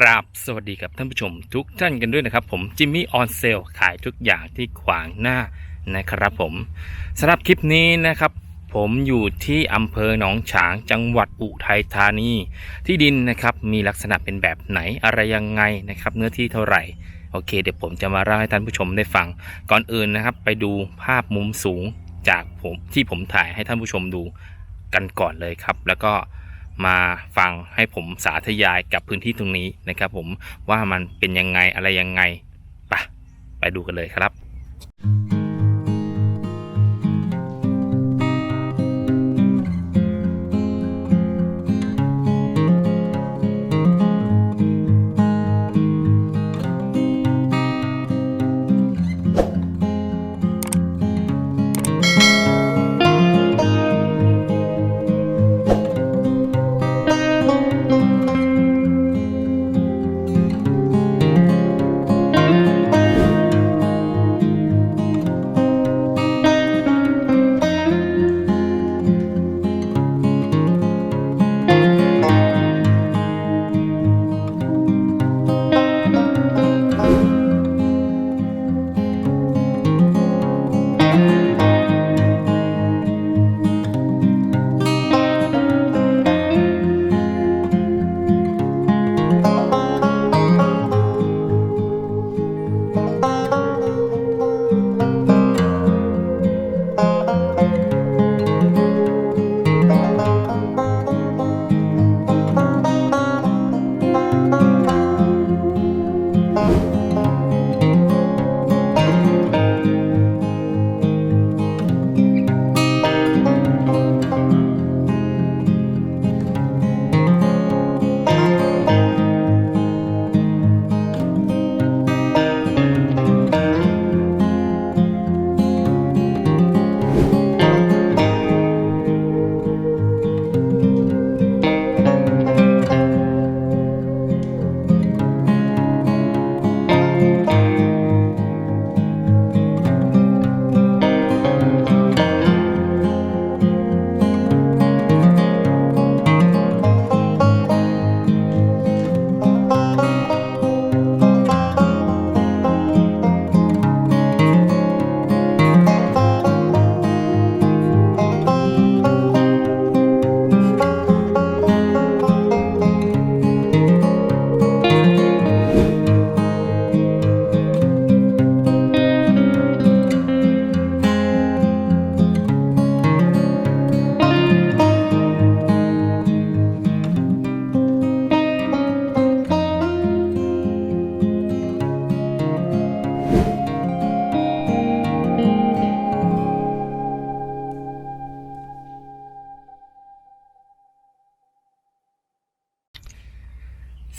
ราบสวัสดีกับท่านผู้ชมทุกท่านกันด้วยนะครับ ผมจิมมี่ออนเซลขายทุกอย่างที่ขวางหน้านะครับผมสำหรับคลิปนี้นะครับ ผมอยู่ที่อำเภอหนองฉางจังหวัดอุทัยธานี ที่ดินนะครับมีลักษณะเป็นแบบไหนอะไรยังไงนะครับเนื้อที่เท่าไหร่โอเค เดี๋ยวผมจะมาเล่าให้ท่านผู้ชมได้ฟัง ก่อนอื่นนะครับ ไปดูภาพมุมสูงจากผมที่ผมถ่ายให้ท่านผู้ชมดูกันก่อนเลยครับ แล้วก็ มาฟังให้ผมสาธยายกับพื้นที่ตรงนี้นะครับ ผมว่ามันเป็นยังไงอะไรยังไงไปไปดูกันเลยครับ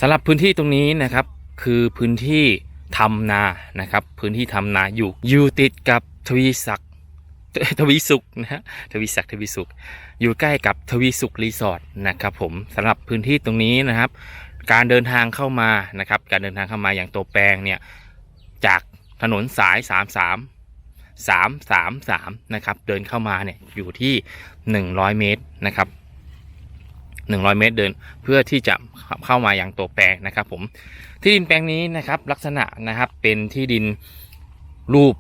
ำหรับพื้นที่ตรงนี้นะครับคือพื้นที่ทำนานะครับ พื้นที่ทำนาอยู่อยู่ติดกับทวีศักดิ์ทวีสุขนะฮะทวีศักดิ์ทวีสุข อยู่ใกล้กับทวีสุขรีสอร์ทนะครับผมสำหรับพื้นที่ตรงนี้นะครับ การเดินทางเข้ามานะครับ การเดินทางเข้ามาอย่างตัวแปลงเนี่ยจากถนนสาย 33 333นะครับเดินเข้ามาเนี่ยอยู่ที่ 100 เมตรนะครับ 100 เมตรเดินเพื่อที่จะ เข้ามาอย่างตัวแปลงนะครับ ผมที่ดินแปลงนี้นะครับ ลักษณะนะครับเป็นที่ดินรูป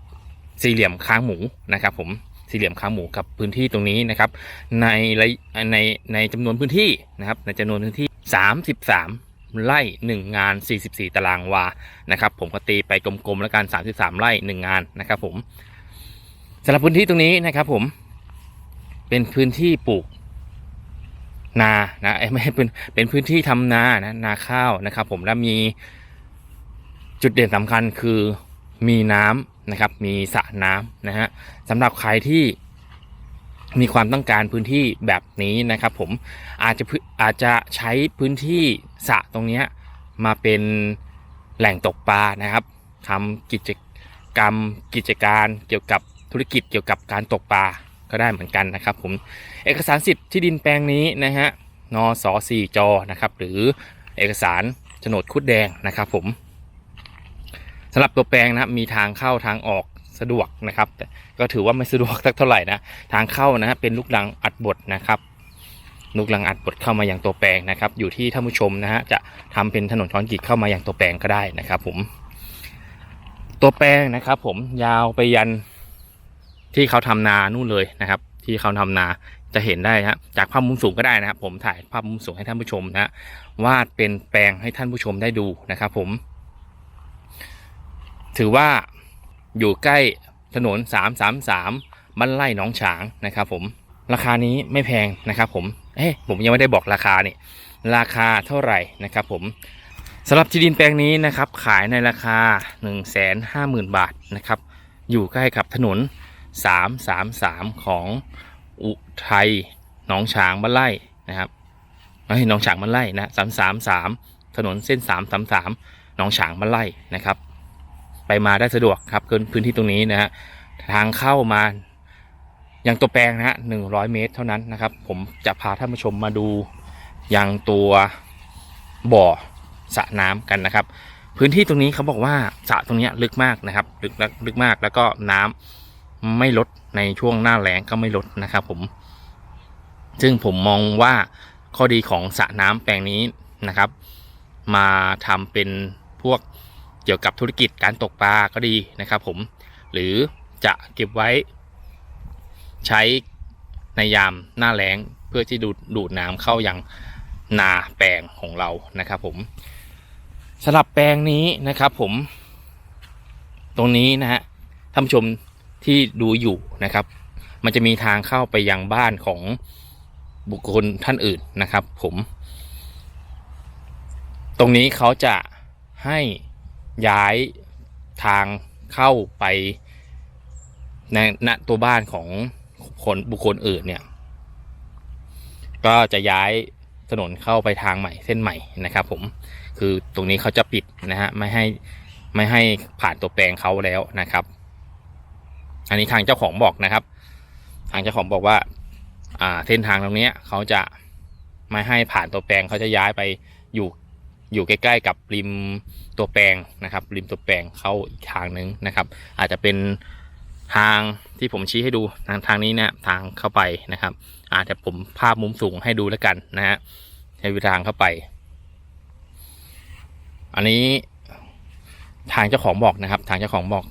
สี่เหลี่ยมค้างหมูนะครับ ผมสี่เหลี่ยมค้างหมูกับพื้นที่ตรงนี้นะครับ ในในในจำนวนพื้นที่นะครับ ในจำนวนพื้นที่ 33 ไร่ 1 งาน 44 ตารางวานะครับ ผมก็ตีไปกลมๆแล้วกัน 33 ไร่ 1 งานนะครับ ผมสำหรับพื้นที่ตรงนี้นะครับ ผมเป็นพื้นที่ปลูก นานะเอ้ยไม่ใช่เป็นเป็นพื้นที่ทำนานะนาข้าวนะครับ ผมและมีจุดเด่นสำคัญคือมีน้ำนะครับ มีสระน้ำนะฮะสำหรับใครที่มีความต้องการพื้นที่แบบนี้นะครับ ผมอาจจะพื้นอาจจะใช้พื้นที่สระตรงนี้มาเป็นแหล่งตกปลานะครับทำกิจกรรมกิจการเกี่ยวกับธุรกิจเกี่ยวกับการตกปลา ก็ได้เหมือนกันนะครับผมเอกสารสิทธิ์ที่ดินแปลงนี้นะฮะนสสี่จนะครับหรือเอกสารโฉนดคุดแดงนะครับผมสำหรับตัวแปลงนะครับมีทางเข้าทางออกสะดวกนะครับก็ถือว่าไม่สะดวกสักเท่าไหร่นะทางเข้านะฮะเป็นลูกรังอัดบดนะครับนุกลังอัดบดเข้ามาอย่างตัวแปลงนะครับ อยู่ที่ท่านผู้ชมนะฮะจะทำเป็นถนนคอนกรีตเข้ามาอย่างตัวแปลงก็ได้นะครับผมตัวแปลงนะครับผมยาวไปยัน ที่เขาทำนานู่นเลยนะครับ ที่เขาทำนาจะเห็นได้ฮะจากภาพมุมสูงก็ได้นะครับ ผมถ่ายภาพมุมสูงให้ท่านผู้ชมนะฮะวาดเป็นแปลงให้ท่านผู้ชมได้ดูนะครับ ผม ถือว่าอยู่ใกล้ถนน 333บ้านไร่หนองฉางนะครับ ผมราคานี้ไม่แพงนะครับ ผมเอ้ผมยังไม่ได้บอกราคานี่ราคาเท่าไหร่นะครับ ผมสำหรับที่ดินแปลงนี้นะครับ ขายในราคา 150,000 บาทนะครับ อยู่ใกล้กับถนน 333 ของอุทัยหนองฉางบ้านไร่นะครับเอ้หนองฉางบ้านไร่นะ333 ถนนเส้น 333หนองฉางบ้านไร่นะครับ ไปมาได้สะดวกครับเกินพื้นที่ตรงนี้นะฮะทางเข้ามาอยังตัวแปลงนะฮะหนึ่งร้อยเมตรเท่านั้นนะครับ ผมจะพาท่านผู้ชมมาดูอยังตัวบ่อสระน้ำกันนะครับ พื้นที่ตรงนี้เขาบอกว่าสระตรงนี้ลึกมากนะครับ ลึกลึกมากแล้วก็น้ำ ไม่ลดในช่วงหน้าแล้งก็ไม่ลดนะครับผมซึ่งผมมองว่าข้อดีของสระน้ำแปลงนี้นะครับ มาทำเป็นพวกเกี่ยวกับธุรกิจการตกปลาก็ดีนะครับ ผมหรือจะเก็บไว้ใช้ในยามหน้าแล้งเพื่อที่ดูดดูดน้ำเข้ายังนาแปลงของเรานะครับ ผมสำหรับแปลงนี้นะครับ ผม ตรงนี้นะฮะท่านผู้ชม ที่ดูอยู่นะครับ มันจะมีทางเข้าไปยังบ้านของบุคคลท่านอื่นนะครับ ผม ตรงนี้เขาจะให้ย้ายทางเข้าไปในณตัวบ้านของคนบุคคลอื่นเนี่ย ก็จะย้ายถนนเข้าไปทางใหม่เส้นใหม่นะครับ ผมคือตรงนี้เขาจะปิดนะฮะไม่ให้ไม่ให้ผ่านตัวแปลงเขาแล้วนะครับ อันนี้ทางเจ้าของบอกนะครับ ทางเจ้าของบอกว่า อ่าเส้นทางตรงนี้เขาจะไม่ให้ผ่านตัวแปลงเขาจะย้ายไปอยู่อยู่ใกล้ๆกับริมตัวแปลงนะครับ ริมตัวแปลงเข้าอีกทางหนึ่งนะครับ อาจจะเป็นทางที่ผมชี้ให้ดูทางทางนี้นะทางเข้าไปนะครับ อาจจะผมภาพมุมสูงให้ดูแล้วกันนะฮะใช้วิทางเข้าไป อันนี้ทางเจ้าของบอกนะครับ ทางเจ้าของบอก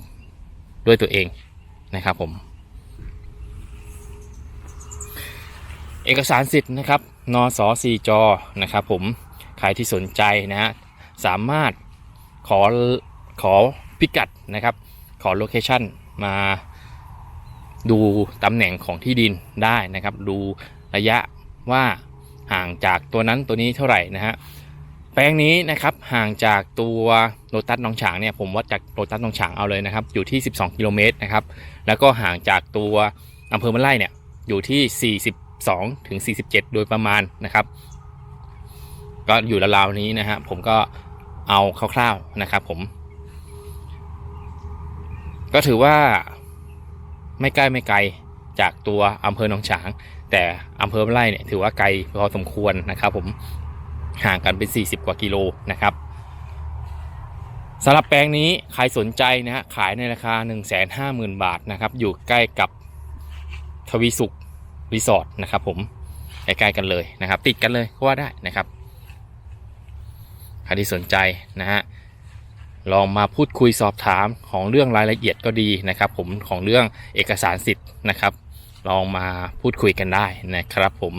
ด้วยตัวเอง นะครับผม เอกสารสิทธิ์นะครับนสสี่จนะครับผมใครที่สนใจนะฮะสามารถขอขอพิกัดนะครับ ขอโลเคชันมาดูตำแหน่งของที่ดินได้นะครับ ดูระยะว่าห่างจากตัวนั้นตัวนี้เท่าไหร่นะฮะ แปลงนี้นะครับห่างจากตัวโรตัสหนองฉางเนี่ยผมวัดจากโรตัสหนองฉางเอาเลยนะครับอยู่ที่ 12 กิโลเมตรนะครับแล้วก็ห่างจากตัวอำเภอมันไร่เนี่ยอยู่ที่ 42ถึง47 โดยประมาณนะครับ ก็อยู่ราวๆนี้นะฮะผมก็เอาคร่าวๆนะครับผม ก็ถือว่าไม่ใกล้ไม่ไกลจากตัวอำเภอหนองฉาง แต่อำเภอไร่เนี่ยถือว่าไกลพอสมควรนะครับผม ห่างกันเป็น 40 กว่ากิโลนะครับสำหรับแปลงนี้ใครสนใจนะฮะขายในราคา 150,000 บาทนะครับ อยู่ใกล้กับทวีสุขรีสอร์ทนะครับผมใกล้ๆกันเลยนะครับ ติดกันเลยก็ว่าได้นะครับใครที่สนใจนะฮะลองมาพูดคุยสอบถามของเรื่องรายละเอียดก็ดีนะครับ ผมของเรื่องเอกสารสิทธิ์นะครับ ลองมาพูดคุยกันได้นะครับผม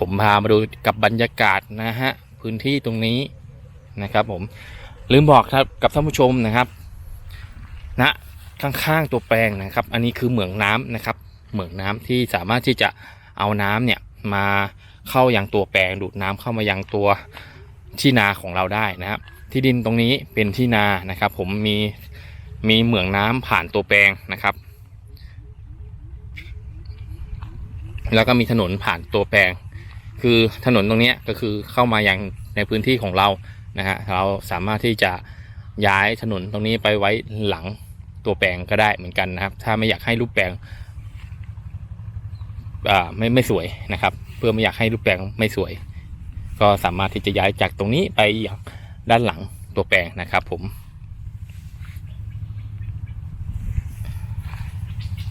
ผมพามาดูกับบรรยากาศนะฮะพื้นที่ตรงนี้นะครับผมลืมบอกครับกับท่านผู้ชมนะครับณนะข้างๆตัวแปลงนะครับ อันนี้คือเหมืองน้ำนะครับ เหมืองน้ำที่สามารถที่จะเอาน้ำเนี่ยมาเข้ายังตัวแปลงดูดน้ำเข้ามายังตัวที่นาของเราได้นะครับ ที่ดินตรงนี้เป็นที่นานะครับ ผมมีมีเหมืองน้ำผ่านตัวแปลงนะครับ แล้วก็มีถนนผ่านตัวแปลง คือถนนตรงนี้ก็คือเข้ามาอยังในพื้นที่ของเรานะฮะเราสามารถที่จะย้ายถนนตรงนี้ไปไว้หลังตัวแปลงก็ได้เหมือนกันนะครับ ถ้าไม่อยากให้รูปแปลงอ่าไม่ไม่สวยนะครับ เพื่อไม่อยากให้รูปแปลงไม่สวย ก็สามารถที่จะย้ายจากตรงนี้ไปอย่างด้านหลังตัวแปลงนะครับ ผม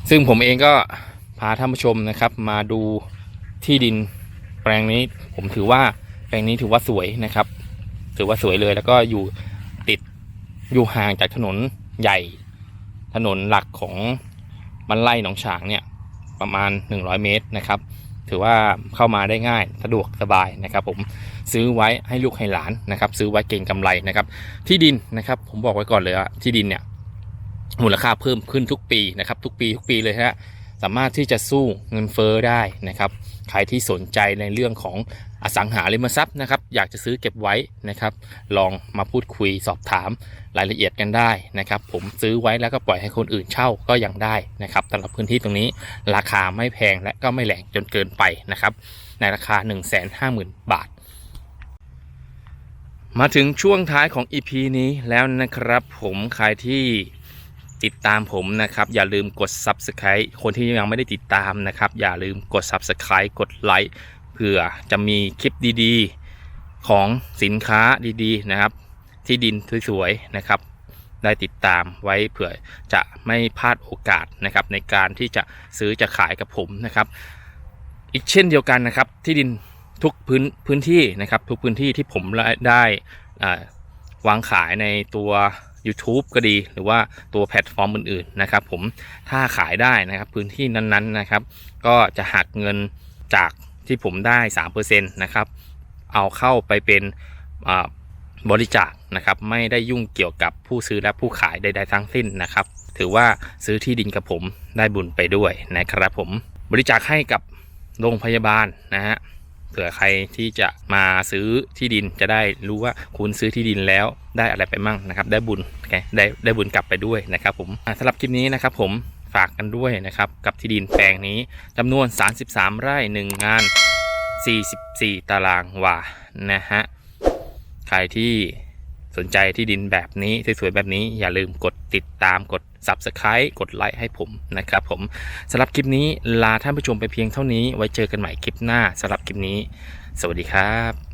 ซึ่งผมเองก็พาท่านผู้ชมนะครับ มาดูที่ดิน แปลงนี้ผมถือว่าแปลงนี้ถือว่าสวยนะครับ ถือว่าสวยเลยแล้วก็อยู่ติดอยู่ห่างจากถนนใหญ่ ถนนหลักของบ้านไร่หนองฉางเนี่ยประมาณ 100 เมตรนะครับ ถือว่าเข้ามาได้ง่ายสะดวกสบายนะครับ ผมซื้อไว้ให้ลูกให้หลานนะครับ ซื้อไว้เก่งกำไรนะครับ ที่ดินนะครับ ผมบอกไว้ก่อนเลยว่าที่ดินเนี่ยมูลค่าเพิ่มขึ้นทุกปีนะครับ ทุกปีทุกปีเลยฮะสามารถที่จะสู้เงินเฟ้อได้นะครับ ใครที่สนใจในเรื่องของอสังหาริมทรัพย์นะครับ อยากจะซื้อเก็บไว้นะครับ ลองมาพูดคุยสอบถามรายละเอียดกันได้นะครับ ผมซื้อไว้แล้วก็ปล่อยให้คนอื่นเช่าก็ยังได้นะครับสำหรับพื้นที่ตรงนี้ราคาไม่แพงและก็ไม่แหลงจนเกินไปนะครับ ในราคา 1 5 0 0 0 0 บาทมาถึงช่วงท้ายของ EP นี้แล้วนะครับผมใครที่ ติดตามผมนะครับ อย่าลืมกด Subscribe คนที่ยังไม่ได้ติดตามนะครับ อย่าลืมกด Subscribe กดไลค์เพื่อจะมีคลิปดีๆของสินค้าดีๆนะครับ ที่ดินสวยๆนะครับ ได้ติดตามไว้เผื่อจะไม่พลาดโอกาสนะครับ ในการที่จะซื้อจะขายกับผมนะครับ อีกเช่นเดียวกันนะครับ ที่ดินทุกพื้นพื้นที่นะครับ ทุกพื้นที่ที่ผมได้วางขายในตัว YouTube ก็ดีหรือว่าตัวแพลตฟอร์มอื่นๆนะครับผมถ้าขายได้นะครับพื้นที่นั้นๆนะครับ ก็จะหักเงินจากที่ผมได้3%นะครับเอาเข้าไปเป็นบริจาคนะครับไม่ได้ยุ่งเกี่ยวกับผู้ซื้อและผู้ขายใดๆทั้งสิ้นนะครับ ถือว่าซื้อที่ดินกับผมได้บุญไปด้วยนะครับผมบริจาคให้กับโรงพยาบาลนะฮะ เผื่อใครที่จะมาซื้อที่ดินจะได้รู้ว่าคุณซื้อที่ดินแล้วได้อะไรไปมั่งนะครับ ได้บุญได้ได้บุญกลับไปด้วยนะครับผมสำหรับคลิปนี้นะครับผมฝากกันด้วยนะครับกับที่ดินแปลงนี้จำนวน 33 ไร่ 1 งาน 44 ตารางวานะฮะใครที่สนใจที่ดินแบบนี้สวยๆแบบนี้อย่าลืมกดติดตามกด Subscribe กดไลค์ให้ผมนะครับผมสำหรับคลิปนี้ลาท่านผู้ชมไปเพียงเท่านี้ไว้เจอกันใหม่คลิปหน้าสำหรับคลิปนี้ สวัสดีครับ